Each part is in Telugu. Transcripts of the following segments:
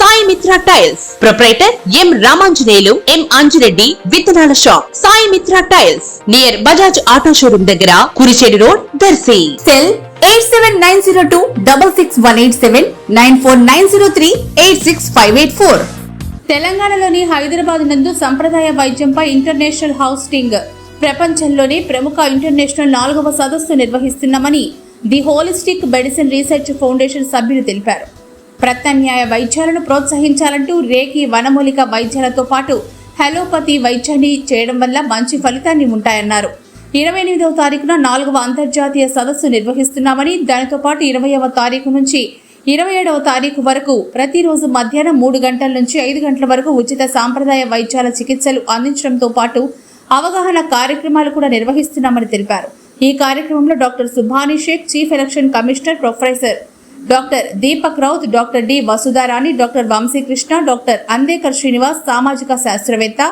Sai Mitra tiles. Proprietor M Ramanjaneyulu M Anjireddy విత్తనాల shop. Sai Mitra tiles. Near Bajaj auto showroom దగ్గర Kurichedu road Darsi. Cell eight seven nine zero two double six one eight seven nine four nine zero three eight six five eight four. తెలంగాణలోని హైదరాబాద్ నందు సంప్రదాయ వైద్యంపై ఇంటర్నేషనల్ హౌస్టింగ్. ప్రపంచంలోనే ప్రముఖ ఇంటర్నేషనల్ నాలుగవ సదస్సు నిర్వహిస్తున్నామని the holistic medicine research foundation సభ్యులు తెలిపారు. ప్రత్యామ్నాయ వైద్యాలను ప్రోత్సహించాలంటూ రేకి వనమూలిక వైద్యాలతో పాటు హెలోపతి వైద్యాన్ని చేయడం వల్ల మంచి ఫలితాన్ని ఉంటాయన్నారు. ఇరవై ఎనిమిదవ తారీఖున నాలుగవ అంతర్జాతీయ సదస్సు నిర్వహిస్తున్నామని దానితో పాటు ఇరవైవ తారీఖు నుంచి ఇరవై ఏడవ తారీఖు వరకు ప్రతిరోజు మధ్యాహ్నం మూడు గంటల నుంచి ఐదు గంటల వరకు ఉచిత సాంప్రదాయ వైద్యాల చికిత్సలు అందించడంతో పాటు అవగాహన కార్యక్రమాలు కూడా నిర్వహిస్తున్నామని తెలిపారు. ఈ కార్యక్రమంలో doctor Subhani Shaik chief election commissioner professor doctor Deepak Raut doctor D Vasudharani doctor Vamsikrishna doctor Andekar Srinivas సామాజిక శాస్త్రవేత్త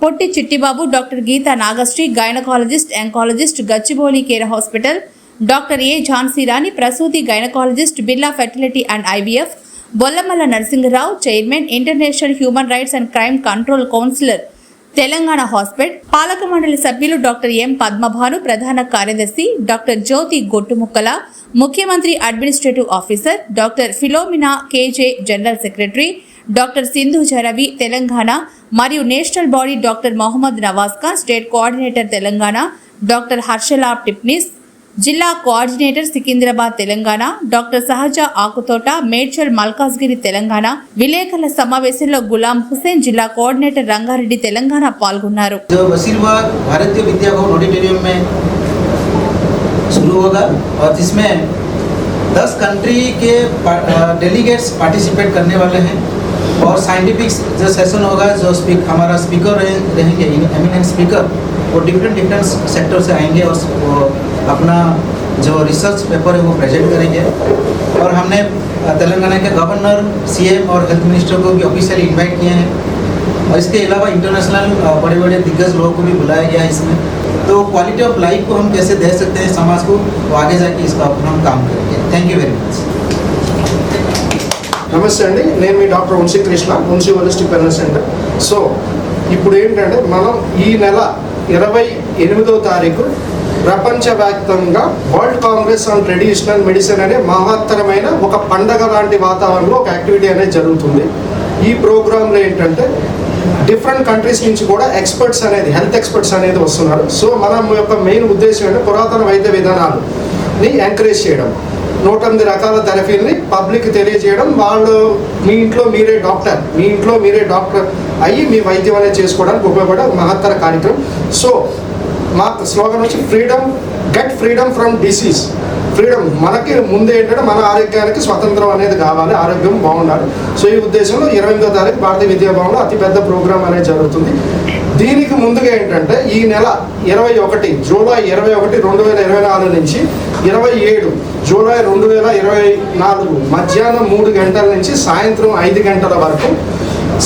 Potti Chittibabu doctor Geetha Nagasri gynaecologist oncologist Gachibowli care hospital doctor A Jhansi Rani ప్రసూతి gynaecologist Birla fertility and IVF Bollamalla Narasimharao chairman international human rights and crime control councillor Telangana hospital పాలక మండలి సభ్యులు డాక్టర్ ఎం పద్మభాను ప్రధాన కార్యదర్శి డాక్టర్ జ్యోతి గొట్టుముక్కల ముఖ్యమంత్రి administrative officer doctor Philomena KJ general secretary doctor Sindhu Jaravi Telangana మరియు national body doctor Mohammed Nawaz Khan state coordinator Telangana doctor Harshala Tipnis జిల్లా కోఆర్డినేటర్ సికింద్రాబాద్ తెలంగాణ డాక్టర్ సహజ ఆకుతోట మేడ్చల్ మల్కాజ్గిరి తెలంగాణ విలేకరుల సమావేశంలో గులాం హుసేన్ జిల్లా కోఆర్డినేటర్ రంగారెడ్డి తెలంగాణ పాల్గొన్నారు जो वसीरबाग भारतीय विद्या भवन ऑडिटोरियम में शुरू होगा और जिसमें 10 कंट्री के डेलीगेट्स पार्टिसिपेट करने वाले हैं और साइंटिफिक जो सेशन होगा जो स्पीक हमारा स्पीकर रहे, रहेंगे एमिनेंट स्पीकर वो डिफरेंट डिफरेंट सेक्टर से आएंगे और वो अपना जो रिसर्च पेपर है वो प्रेजेंट करेंगे और हमने अ, तेलंगाना के गवर्नर सीएम और हेल्थ मिनिस्टर को भी ऑफिशियली इनवाइट किए हैं और इसके अलावा इंटरनेशनल बड़े बड़े दिग्गज लोगों को भी बुलाया गया है इसमें तो क्वालिटी ऑफ लाइफ को हम कैसे दे सकते हैं समाज को तो आगे जाके इसका ऊपर हम काम करेंगे थैंक यू वेरी मच నమస్తే అండి నేను మీ doctor Vamsikrishna Vamsi holistic wellness centre so ఇప్పుడు ఏంటంటే మనం ఈ నెల ఇరవై ఎనిమిదవ తారీఖు ప్రపంచవ్యాప్తంగా world congress on traditional medicine అనే మహత్తరమైన ఒక పండగ లాంటి వాతావరణంలో ఒక యాక్టివిటీ అనేది జరుగుతుంది. ఈ ప్రోగ్రాంలో ఏంటంటే డిఫరెంట్ కంట్రీస్ నుంచి కూడా ఎక్స్పర్ట్స్ అనేది హెల్త్ ఎక్స్పర్ట్స్ అనేది వస్తున్నారు. సో మనం యొక్క మెయిన్ ఉద్దేశం ఏంటంటే పురాతన వైద్య విధానాలని ఎంకరేజ్ చేయడం. నూట ఎనిమిది రకాల థెరపీలని పబ్లిక్ తెలియజేయడం. వాళ్ళు మీ ఇంట్లో మీరే డాక్టర్ మీ ఇంట్లో మీరే డాక్టర్ అయ్యి మీ వైద్యం అనేది చేసుకోవడానికి ఉపయోగపడే మహత్తర కార్యక్రమం. సో మా స్లోగన్ వచ్చి freedom get freedom from disease. Freedom మనకి ముందు ఏంటంటే మన ఆరోగ్యానికి స్వతంత్రం అనేది కావాలి ఆరోగ్యం బాగుండాలి. సో ఈ ఉద్దేశంలో ఇరవై ఎనిమిదో తారీఖు భారతీయ విద్యాభవన్లో అతిపెద్ద ప్రోగ్రామ్ అనేది జరుగుతుంది. దీనికి ముందుగా ఏంటంటే ఈ నెల ఇరవై ఒకటి జూలై ఇరవై ఒకటి రెండు వేల ఇరవై నాలుగు నుంచి ఇరవై ఏడు జూలై రెండు వేల ఇరవై నాలుగు మధ్యాహ్నం మూడు గంటల నుంచి సాయంత్రం ఐదు గంటల వరకు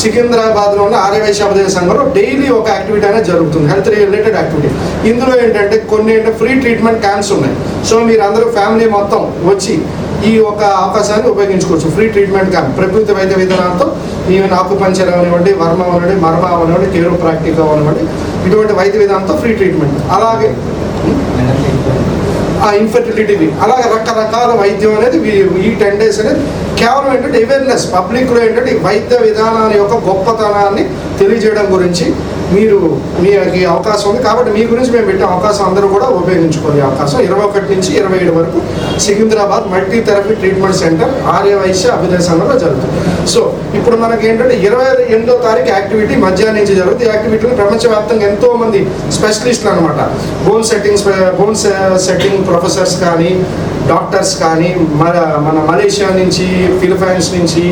సికింద్రాబాద్లో ఉన్న ఆర్యవైశ్య ఉపదేశ సంఘంలో డైలీ ఒక యాక్టివిటీ అనేది జరుగుతుంది హెల్త్ రిలేటెడ్ యాక్టివిటీ. ఇందులో ఏంటంటే కొన్ని ఏంటంటే ఫ్రీ ట్రీట్మెంట్ క్యాంప్స్ ఉన్నాయి. సో మీరు అందరూ ఫ్యామిలీ మొత్తం వచ్చి ఈ ఒక అవకాశాన్ని ఉపయోగించుకోవచ్చు ఫ్రీ ట్రీట్మెంట్ క్యాంప్. ప్రకృతి వైద్య విధానాలతో ఈవెన్ ఆకుపంచర్ అవనివ్వండి వర్మ అవనివ్వండి మర్మ అవనివ్వండి కేరో ప్రాక్టిక్ అవనివ్వండి ఇటువంటి వైద్య విధానంతో ఫ్రీ ట్రీట్మెంట్. అలాగే ఆ ఇన్ఫర్టిలిటీవి అలాగే రకరకాల వైద్యం అనేది ఈ టెన్ డేస్ అనేది కేవలం ఏంటంటే అవేర్నెస్ పబ్లిక్లో ఏంటంటే వైద్య విధానాల యొక్క గొప్పతనాన్ని తెలియజేయడం గురించి మీరు మీకు అవకాశం ఉంది. కాబట్టి మీ గురించి మేము పెట్టే అవకాశం అందరూ కూడా ఉపయోగించుకునే అవకాశం. ఇరవై ఒకటి నుంచి ఇరవై ఏడు వరకు Secunderabad multi therapy treatment centre Aryavysya సంఘంలో జరుగుతుంది. సో ఇప్పుడు మనకి ఏంటంటే ఇరవై ఎనిమిదో తారీఖు యాక్టివిటీ మధ్యాహ్నం నుంచి జరుగుతుంది. ఈ యాక్టివిటీలో ప్రపంచవ్యాప్తంగా ఎంతో మంది స్పెషలిస్టులు అనమాట bone settings bone setting professors కానీ డాక్టర్స్ కానీ మన మన మలేషియా నుంచి ఫిలిపైన్స్ నుంచి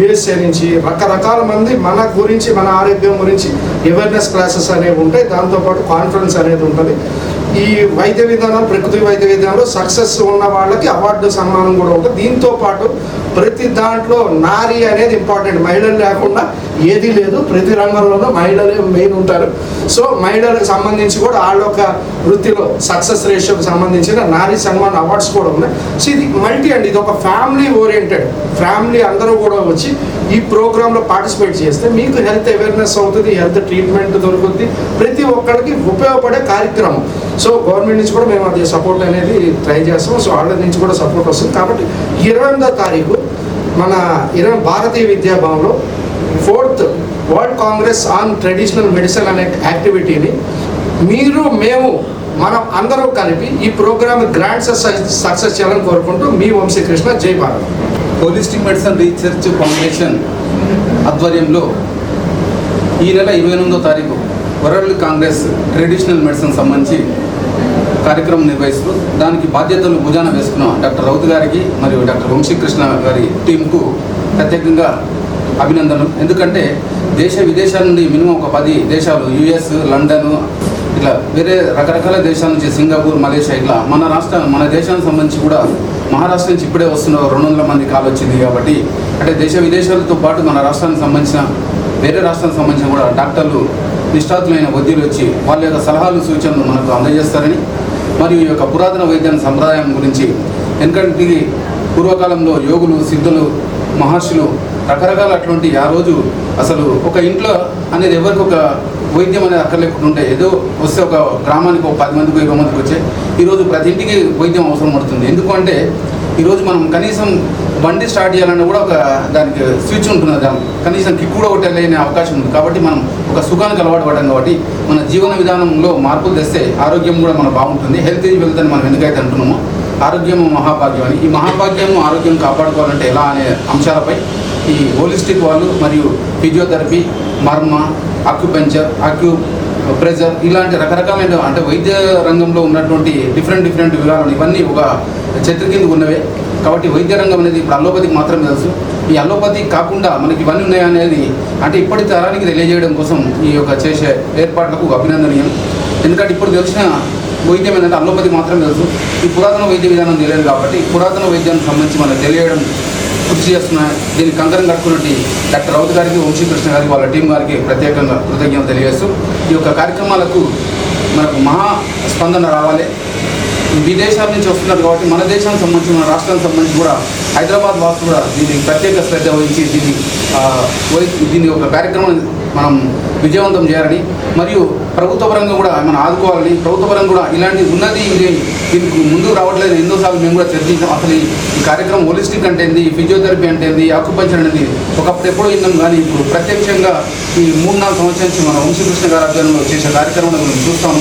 యుఎస్ఏ నుంచి రకరకాల మంది మన గురించి మన ఆరోగ్యం గురించి ఎవరిని అవేర్నెస్ క్లాసెస్ అనేవి ఉంటాయి. దాంతోపాటు కాన్ఫరెన్స్ అనేది ఉంటుంది. ఈ వైద్య విధానం ప్రకృతి వైద్య విధానంలో సక్సెస్ ఉన్న వాళ్ళకి అవార్డు సన్మానం కూడా ఉంటుంది. దీంతో పాటు ప్రతి దాంట్లో నారి అనేది ఇంపార్టెంట్ మహిళలు లేకుండా ఏది లేదు. ప్రతి రంగంలోనూ మహిళలే మెయిన్ ఉంటారు. సో మహిళలకు సంబంధించి కూడా వాళ్ళ యొక్క వృత్తిలో సక్సెస్ రేషియోకి సంబంధించిన నారీ సన్మాన్ అవార్డ్స్ కూడా ఉన్నాయి. సో ఇది మల్టీ అండి. ఇది ఒక ఫ్యామిలీ ఓరియంటెడ్ ఫ్యామిలీ అందరూ కూడా వచ్చి ఈ ప్రోగ్రాంలో పార్టిసిపేట్ చేస్తే మీకు హెల్త్ అవేర్నెస్ అవుతుంది హెల్త్ ట్రీట్మెంట్ దొరుకుతుంది ప్రతి ఒక్కరికి ఉపయోగపడే కార్యక్రమం. సో గవర్నమెంట్ నుంచి కూడా మేము అది సపోర్ట్ అనేది ట్రై చేస్తాం సో వాళ్ళ నుంచి కూడా సపోర్ట్ వస్తుంది. కాబట్టి ఇరవై ఎనిమిదో తారీఖు మన ఇరవై భారతీయ విద్యాభవన్లో fourth world congress on traditional medicine అనే యాక్టివిటీని మీరు మేము మనం అందరూ కలిపి ఈ ప్రోగ్రామ్ గ్రాండ్ సక్సెస్ చేయాలని కోరుకుంటూ మీ వంశీకృష్ణ జై Bharat. Holistic medicine research foundation ఆధ్వర్యంలో ఈ నెల ఇరవై ఎనిమిదో తారీఖు వరల్డ్ కాంగ్రెస్ ట్రెడిషనల్ మెడిసిన్ సంబంధించి కార్యక్రమం నిర్వహిస్తూ దానికి బాధ్యతలు భుజాన వేసుకున్న డాక్టర్ రౌత్ గారికి మరియు డాక్టర్ వంశీకృష్ణ గారి టీంకు ప్రత్యేకంగా అభినందనలు. ఎందుకంటే దేశ విదేశాల నుండి మినిమం ఒక పది దేశాలు యుఎస్ లండన్ ఇట్లా వేరే రకరకాల దేశాల నుంచి సింగపూర్ మలేషియా ఇట్లా మన రాష్ట్ర మన దేశానికి సంబంధించి కూడా మహారాష్ట్ర నుంచి ఇప్పుడే వస్తున్న రెండు వందల మంది కాల్ వచ్చింది కాబట్టి అంటే దేశ విదేశాలతో పాటు మన రాష్ట్రానికి సంబంధించిన వేరే రాష్ట్రానికి సంబంధించిన కూడా డాక్టర్లు నిష్ఠాతులైన వైద్యులు వచ్చి వాళ్ళ యొక్క సలహాలు సూచనలు మనకు అందజేస్తారని మరియు ఈ యొక్క పురాతన వైద్యాన్ని సంప్రదాయం గురించి ఎందుకంటే పూర్వకాలంలో యోగులు సిద్ధులు మహర్షులు రకరకాల అటువంటి ఆ రోజు అసలు ఒక ఇంట్లో అనేది ఎవరికి ఒక వైద్యం అనేది అక్కర్లేకుండా ఉంటే ఏదో వస్తే ఒక గ్రామానికి ఒక పది మందికి ఇరవై మందికి వచ్చే ఈరోజు ప్రతి ఇంటికి వైద్యం అవసరం పడుతుంది. ఎందుకంటే ఈరోజు మనం కనీసం బండి స్టార్ట్ చేయాలన్నా కూడా ఒక దానికి స్విచ్ ఉంటుంది. దాని కనీసం కిక్ కూడా కొట్టలేని అవకాశం ఉంది. కాబట్టి మనం ఒక సుఖానికి అలవాటు పడడం కాబట్టి మన జీవన విధానంలో మార్పులు తెస్తే ఆరోగ్యం కూడా మన బాగుంటుంది. హెల్త్ ఈజ్ వెల్త్ అని మనం ఎందుకైతే అంటున్నామో ఆరోగ్యం మహాభాగ్యం అని ఈ మహాభాగ్యం ఆరోగ్యం కాపాడుకోవాలంటే ఎలా అనే అంశాలపై ఈ హోలిస్టిక్ వాళ్ళు మరియు ఫిజియోథెరపీ మర్మ అక్యుపెంచర్ అక్యూ ప్రెజర్ ఇలాంటి రకరకాలైన అంటే వైద్య రంగంలో ఉన్నటువంటి డిఫరెంట్ డిఫరెంట్ వివరాలు ఇవన్నీ ఒక చెట్టు కింద ఉన్నవే. కాబట్టి వైద్య రంగం అనేది ఇప్పుడు అల్లోపతికి మాత్రమే తెలుసు. ఈ అల్లోపతి కాకుండా మనకి ఇవన్నీ ఉన్నాయనేది అంటే ఇప్పటి తరానికి తెలియజేయడం కోసం ఈ యొక్క చేసే ఏర్పాట్లకు అభినందనీయం. ఎందుకంటే ఇప్పుడు తెలిసిన వైద్యం ఏంటంటే అల్లోపతి మాత్రం తెలుసు. ఈ పురాతన వైద్య విధానం తెలియదు కాబట్టి పురాతన వైద్యానికి సంబంధించి మనకు తెలియడం కృషి చేస్తున్న దీనికి కంకరం కట్టుకున్నట్టు డాక్టర్ రౌత్ గారికి వంశీకృష్ణ గారికి వాళ్ళ టీం గారికి ప్రత్యేకంగా కృతజ్ఞతలు తెలియజేస్తూ ఈ యొక్క కార్యక్రమాలకు మనకు మహా స్పందన రావాలి. విదేశాల నుంచి వస్తున్నారు కాబట్టి మన దేశానికి సంబంధించి మన రాష్ట్రానికి సంబంధించి కూడా హైదరాబాద్ వాసు కూడా దీనికి ప్రత్యేక శ్రద్ధ వహించి దీన్ని దీని యొక్క కార్యక్రమం మనం విజయవంతం చేయాలని మరియు ప్రభుత్వ పరంగా కూడా మనం ఆదుకోవాలని ప్రభుత్వ పరంగా కూడా ఇలాంటి ఉన్నది ఇది దీనికి ముందుకు రావట్లేదు. ఎన్నోసార్లు మేము కూడా చర్చించాం. అసలు ఈ కార్యక్రమం హోలిస్టిక్ అంటే ఏంది? ఫిజియోథెరపీ అంటే ఏంది? ఆక్యుపంచర్ అనేది ఒకప్పుడు ఎప్పుడో విన్నాం కానీ ఇప్పుడు ప్రత్యక్షంగా ఈ మూడు నాలుగు సంవత్సరాల నుంచి మన వంశీకృష్ణ గారి ఆధ్వర్యంలో చేసే కార్యక్రమం మనం చూస్తాము.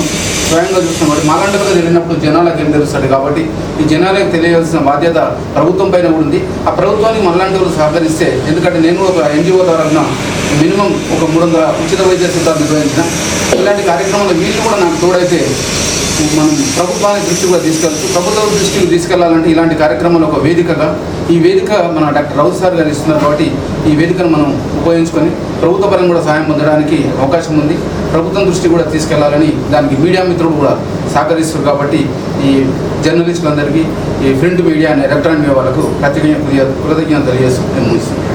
స్వయంగా చూస్తాం. కాబట్టి మాలాంటి వెళ్ళినప్పుడు జనాలకు ఏం తెలుస్తుంది? కాబట్టి ఈ జనాలకు తెలియాల్సిన బాధ్యత ప్రభుత్వం పైన కూడా ఉంది. ఆ ప్రభుత్వానికి మనలాంటి వాళ్ళు సహకరిస్తే ఎందుకంటే నేను ఒక ఎన్జిఓ ద్వారా మినిమం ఒక మూడు వందల ఉచిత వైద్య నిర్వహించిన ఇలాంటి కార్యక్రమాలు వీళ్ళు కూడా నాకు తోడైతే మనం ప్రభుత్వానికి దృష్టి కూడా తీసుకెళ్ళచ్చు ప్రభుత్వం దృష్టికి తీసుకెళ్ళాలంటే ఇలాంటి కార్యక్రమాలు ఒక వేదికగా ఈ వేదిక మన డాక్టర్ రౌత్ సార్ గారు ఇస్తున్నారు కాబట్టి ఈ వేదికను మనం ఉపయోగించుకొని ప్రభుత్వ పరంగా కూడా సహాయం పొందడానికి అవకాశం ఉంది ప్రభుత్వం దృష్టి కూడా తీసుకెళ్ళాలని దానికి మీడియా మిత్రులు కూడా సహకరిస్తారు కాబట్టి ఈ జర్నలిస్టులందరికీ ఈ print media and electronic media వాళ్ళకు ప్రత్యేక కృతజ్ఞత తెలియజేస్తూ నేను ముగిస్తున్నాను.